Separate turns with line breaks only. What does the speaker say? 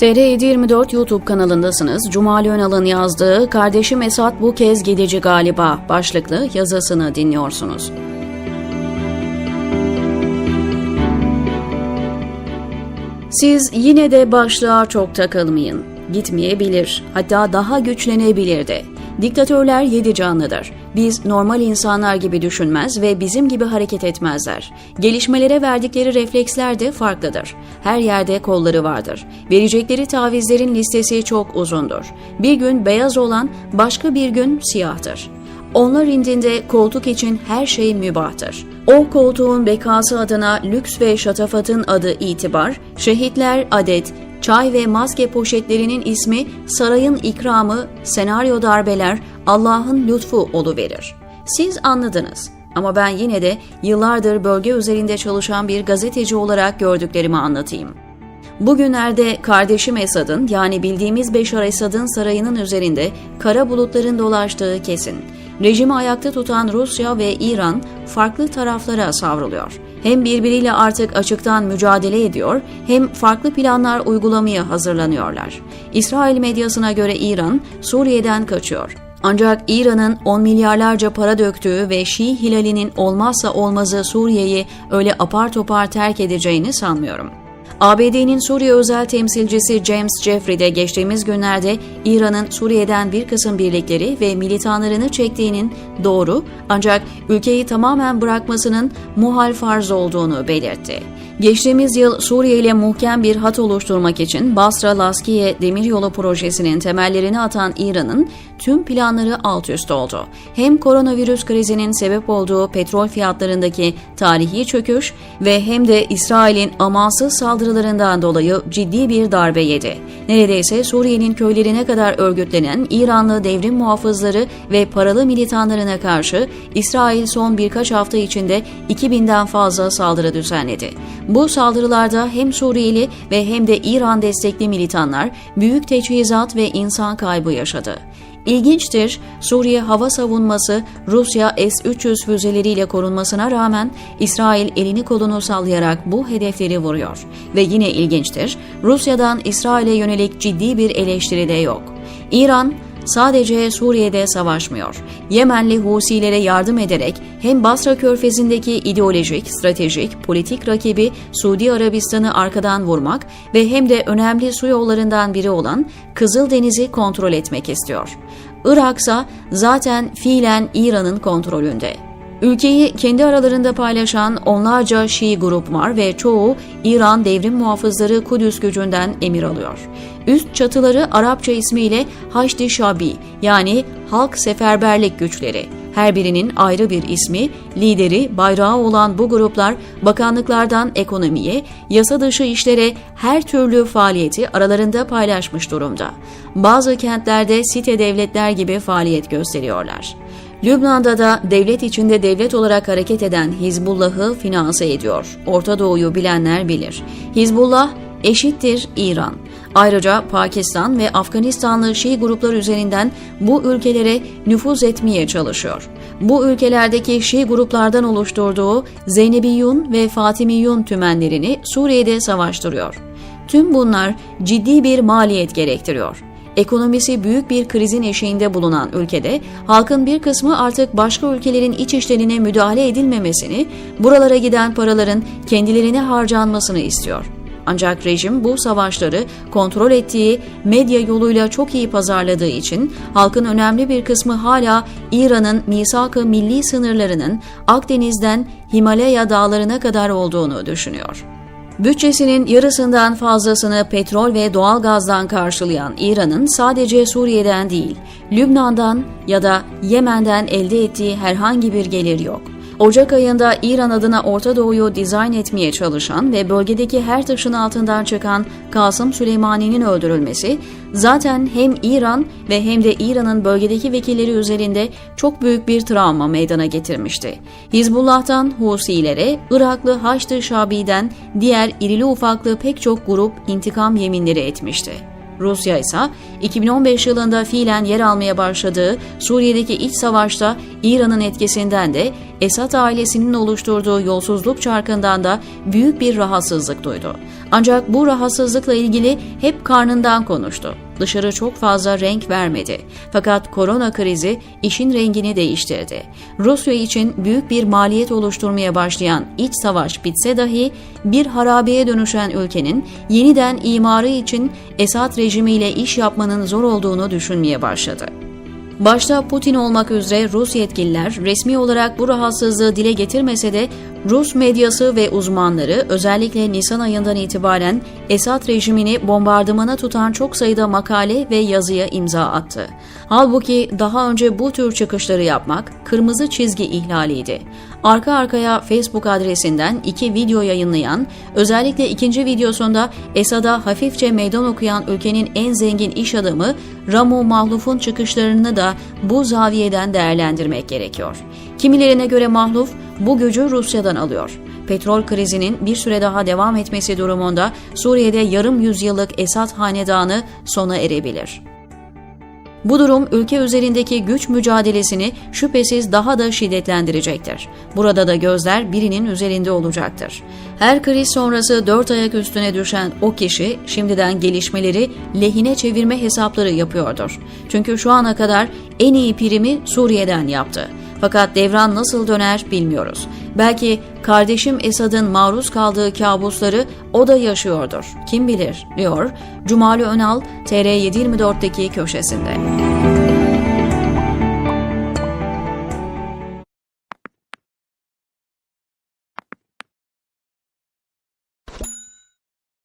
TR724 YouTube kanalındasınız. Cumali Önal'ın yazdığı Kardeşim Esat bu kez gidici galiba başlıklı yazısını dinliyorsunuz. Siz yine de başlığa çok takılmayın. Gitmeyebilir, hatta daha güçlenebilir de. Diktatörler yedi canlıdır. Biz normal insanlar gibi düşünmez ve bizim gibi hareket etmezler. Gelişmelere verdikleri refleksler de farklıdır. Her yerde kolları vardır. Verecekleri tavizlerin listesi çok uzundur. Bir gün beyaz olan başka bir gün siyahtır. Onlar indinde koltuk için her şey mübahtır. O koltuğun bekası adına lüks ve şatafatın adı itibar, şehitler adet, çay ve maske poşetlerinin ismi sarayın ikramı, senaryo darbeler, Allah'ın lütfu oluverir. Siz anladınız. Ama ben yine de yıllardır bölge üzerinde çalışan bir gazeteci olarak gördüklerimi anlatayım. Bugünlerde kardeşim Esad'ın yani bildiğimiz Beşar Esad'ın sarayının üzerinde kara bulutların dolaştığı kesin. Rejimi ayakta tutan Rusya ve İran farklı taraflara savruluyor. Hem birbiriyle artık açıktan mücadele ediyor hem farklı planlar uygulamaya hazırlanıyorlar. İsrail medyasına göre İran Suriye'den kaçıyor. Ancak İran'ın 10 milyarlarca para döktüğü ve Şii hilalinin olmazsa olmazı Suriye'yi öyle apar topar terk edeceğini sanmıyorum. ABD'nin Suriye özel temsilcisi James Jeffrey de geçtiğimiz günlerde İran'ın Suriye'den bir kısım birlikleri ve militanlarını çektiğinin doğru ancak ülkeyi tamamen bırakmasının muhal farz olduğunu belirtti. Geçtiğimiz yıl Suriye ile muhkem bir hat oluşturmak için Basra-Laskiye demiryolu projesinin temellerini atan İran'ın tüm planları alt üst oldu. Hem koronavirüs krizinin sebep olduğu petrol fiyatlarındaki tarihi çöküş ve hem de İsrail'in amansız saldırılarından dolayı ciddi bir darbe yedi. Neredeyse Suriye'nin köylerine kadar örgütlenen İranlı devrim muhafızları ve paralı militanlarına karşı İsrail son birkaç hafta içinde 2000'den fazla saldırı düzenledi. Bu saldırılarda hem Suriyeli ve hem de İran destekli militanlar büyük teçhizat ve insan kaybı yaşadı. İlginçtir, Suriye hava savunması Rusya S-300 füzeleriyle korunmasına rağmen İsrail elini kolunu sallayarak bu hedefleri vuruyor. Ve yine ilginçtir, Rusya'dan İsrail'e yönelik ciddi bir eleştiri de yok. İran, sadece Suriye'de savaşmıyor. Yemenli Husilere yardım ederek hem Basra Körfezi'ndeki ideolojik, stratejik, politik rakibi Suudi Arabistan'ı arkadan vurmak ve hem de önemli su yollarından biri olan Kızıldeniz'i kontrol etmek istiyor. Iraksa zaten fiilen İran'ın kontrolünde. Ülkeyi kendi aralarında paylaşan onlarca Şii grup var ve çoğu İran devrim muhafızları Kudüs gücünden emir alıyor. Üst çatıları Arapça ismiyle Haçlı Şabi yani Halk Seferberlik Güçleri. Her birinin ayrı bir ismi, lideri, bayrağı olan bu gruplar bakanlıklardan ekonomiye, yasa dışı işlere her türlü faaliyeti aralarında paylaşmış durumda. Bazı kentlerde site devletler gibi faaliyet gösteriyorlar. Lübnan'da da devlet içinde devlet olarak hareket eden Hizbullah'ı finanse ediyor. Orta Doğu'yu bilenler bilir. Hizbullah eşittir İran. Ayrıca Pakistan ve Afganistanlı Şii gruplar üzerinden bu ülkelere nüfuz etmeye çalışıyor. Bu ülkelerdeki Şii gruplardan oluşturduğu Zeynebiyun ve Fatimiyun tümenlerini Suriye'de savaştırıyor. Tüm bunlar ciddi bir maliyet gerektiriyor. Ekonomisi büyük bir krizin eşiğinde bulunan ülkede halkın bir kısmı artık başka ülkelerin iç işlerine müdahale edilmemesini, buralara giden paraların kendilerine harcanmasını istiyor. Ancak rejim bu savaşları kontrol ettiği medya yoluyla çok iyi pazarladığı için halkın önemli bir kısmı hala İran'ın misak-ı milli sınırlarının Akdeniz'den Himalaya dağlarına kadar olduğunu düşünüyor. Bütçesinin yarısından fazlasını petrol ve doğal gazdan karşılayan İran'ın sadece Suriye'den değil, Lübnan'dan ya da Yemen'den elde ettiği herhangi bir gelir yok. Ocak ayında İran adına Orta Doğu'yu dizayn etmeye çalışan ve bölgedeki her taşın altından çıkan Kasım Süleymani'nin öldürülmesi zaten hem İran ve hem de İran'ın bölgedeki vekilleri üzerinde çok büyük bir travma meydana getirmişti. Hizbullah'tan Husilere, Iraklı Haçlı Şabi'den diğer irili ufaklı pek çok grup intikam yeminleri etmişti. Rusya ise 2015 yılında fiilen yer almaya başladığı Suriye'deki iç savaşta İran'ın etkisinden de Esad ailesinin oluşturduğu yolsuzluk çarkından da büyük bir rahatsızlık duydu. Ancak bu rahatsızlıkla ilgili hep karnından konuştu. Dışarı çok fazla renk vermedi. Fakat korona krizi işin rengini değiştirdi. Rusya için büyük bir maliyet oluşturmaya başlayan iç savaş bitse dahi bir harabeye dönüşen ülkenin yeniden imarı için Esad rejimiyle iş yapmanın zor olduğunu düşünmeye başladı. Başta Putin olmak üzere Rus yetkililer resmi olarak bu rahatsızlığı dile getirmese de Rus medyası ve uzmanları özellikle Nisan ayından itibaren Esad rejimini bombardımana tutan çok sayıda makale ve yazıya imza attı. Halbuki daha önce bu tür çıkışları yapmak kırmızı çizgi ihlaliydi. Arka arkaya Facebook adresinden iki video yayınlayan, özellikle ikinci videosunda Esad'a hafifçe meydan okuyan ülkenin en zengin iş adamı Ramu Mahluf'un çıkışlarını da bu zaviyeden değerlendirmek gerekiyor. Kimilerine göre Mahluf bu gücü Rusya'dan alıyor. Petrol krizinin bir süre daha devam etmesi durumunda Suriye'de yarım yüzyıllık Esad hanedanı sona erebilir. Bu durum ülke üzerindeki güç mücadelesini şüphesiz daha da şiddetlendirecektir. Burada da gözler birinin üzerinde olacaktır. Her kriz sonrası dört ayak üstüne düşen o kişi şimdiden gelişmeleri lehine çevirme hesapları yapıyordur. Çünkü şu ana kadar en iyi primi Suriye'den yaptı. Fakat devran nasıl döner bilmiyoruz. Belki kardeşim Esad'ın maruz kaldığı kabusları o da yaşıyordur. Kim bilir diyor Cumali Önal TR724'deki köşesinde.